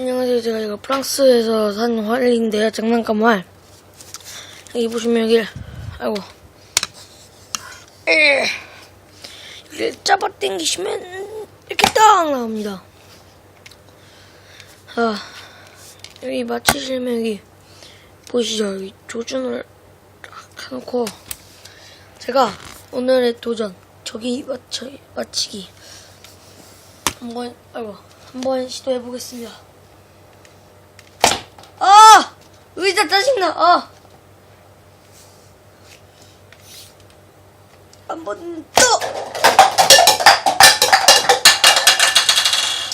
안녕하세요. 제가 이거 프랑스에서 산 활인데요. 장난감 활. 여기 보시면 여기, 아이고. 에, 여기를 잡아 당기시면 이렇게 딱 나옵니다. 아, 여기 맞추시면 여기, 보이시죠? 여기 조준을 딱 해놓고, 제가 오늘의 도전, 저기 맞춰, 맞히기. 한번, 아이고, 한번 시도해 보겠습니다. 아! 의자 짜증나, 아! 한번 더!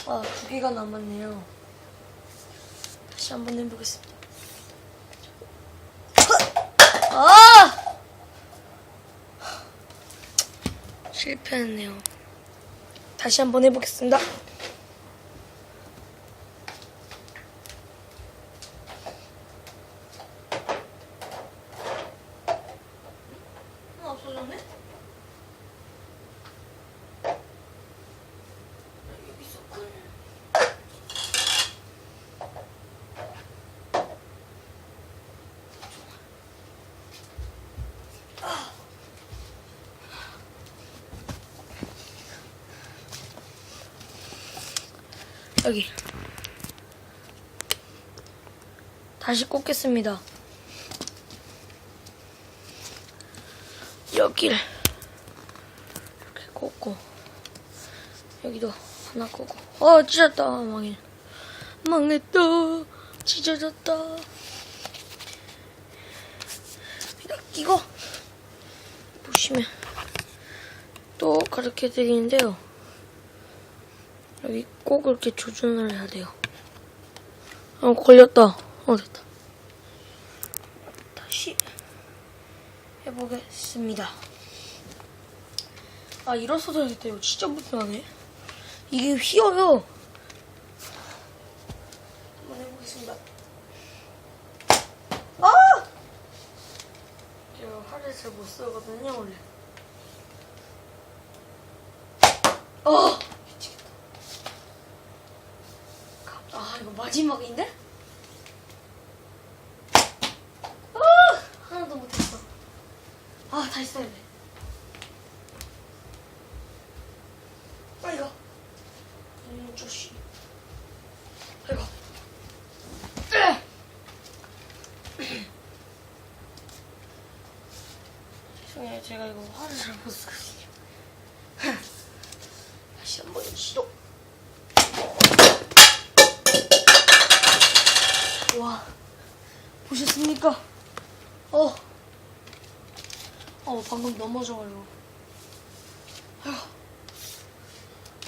아, 두 개가 남았네요. 다시 한번 해보겠습니다. 아! 실패했네요. 다시 한번 해보겠습니다. 있었군. 여기. 다시 꽂겠습니다. 여기를 이렇게 꽂고 여기도 하나 꽂고. 어 찢었다 망해 망했다 찢어졌다. 여기다 끼고 보시면 또 가르쳐 드리는데요. 여기 꼭 이렇게 조준을 해야 돼요. 어 걸렸다. 어 됐다. 다시 해보겠습니다. 아, 일어서도 되겠다. 이거 진짜 불편하네. 이게 휘어요. 한번 해보겠습니다. 아! 제가 활을 잘 못 쓰거든요, 원래. 어! 미치겠다. 아, 이거 마지막인데? 아! 하나도 못했어. 아, 다시 써야 돼. 빨리 가. 음, 조시. 빨리 가. 죄송해요, 제가 이거 화를 잘 못 쓰거든요. 다시 한 번 시도. 와, 보셨습니까? 어. 어, 방금 넘어져가지고. 아휴.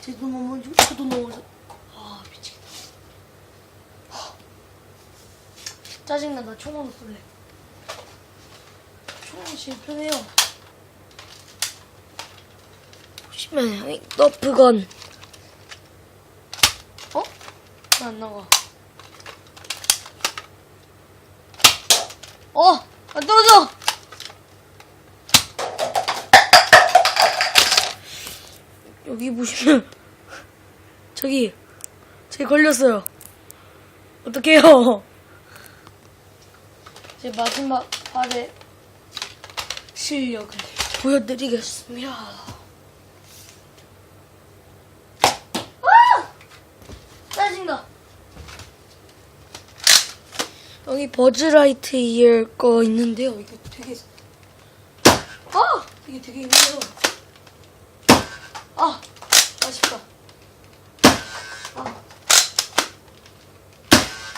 쟤도 넘어지고, 저도 넘어져. 아, 미치겠다. 하. 짜증나, 나 총으로 쏠래. 총이 제일 편해요. 보시면, 이 너프건. 어? 나 안 나가. 어! 안 떨어져! 여기 보시면 저기 제 걸렸어요. 어떡해요? 제 마지막 발의 실력을 보여드리겠습니다. 아! 짜증나. 여기 버즈라이트 이어 거 있는데요. 이게 되게 아! 이게 되게 힘들어. 아, 아쉽다. 아.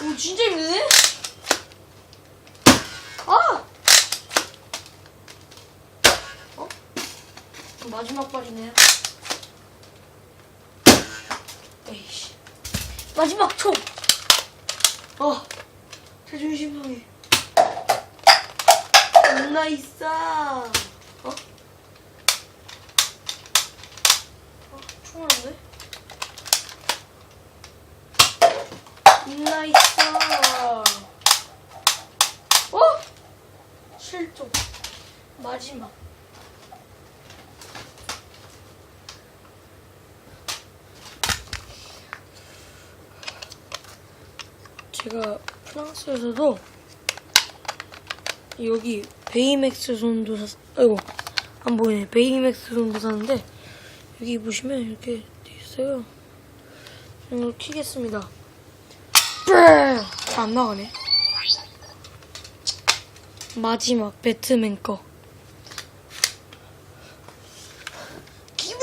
오, 진짜 힘드네? 아! 어? 이거 마지막 발이네요. 에이씨. 마지막 총! 어, 자존심 상해. 나이스! 어? 총알인데? 나이스! 어? 실종. 마지막. 제가 프랑스에서도 여기 베이맥스 손도 샀, 아이고, 안 보이네. 베이맥스 손도 샀는데, 여기 보시면 이렇게 돼 있어요. 이걸 키겠습니다. 뿔! 안 나가네. 마지막 배트맨 거. 기회!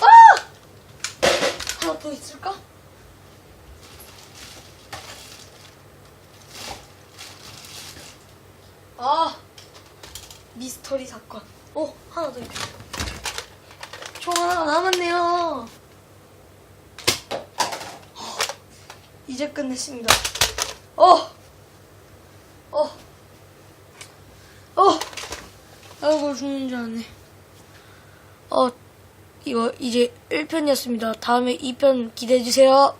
아! 하나 더 있을까? 아! 미스터리 사건. 어, 하나 더 있다. 총 하나가 남았네요. 이제 끝냈습니다. 어! 어! 어! 아이고, 죽는 줄 알았네. 어, 이거 이제 1편이었습니다. 다음에 2편 기대해주세요.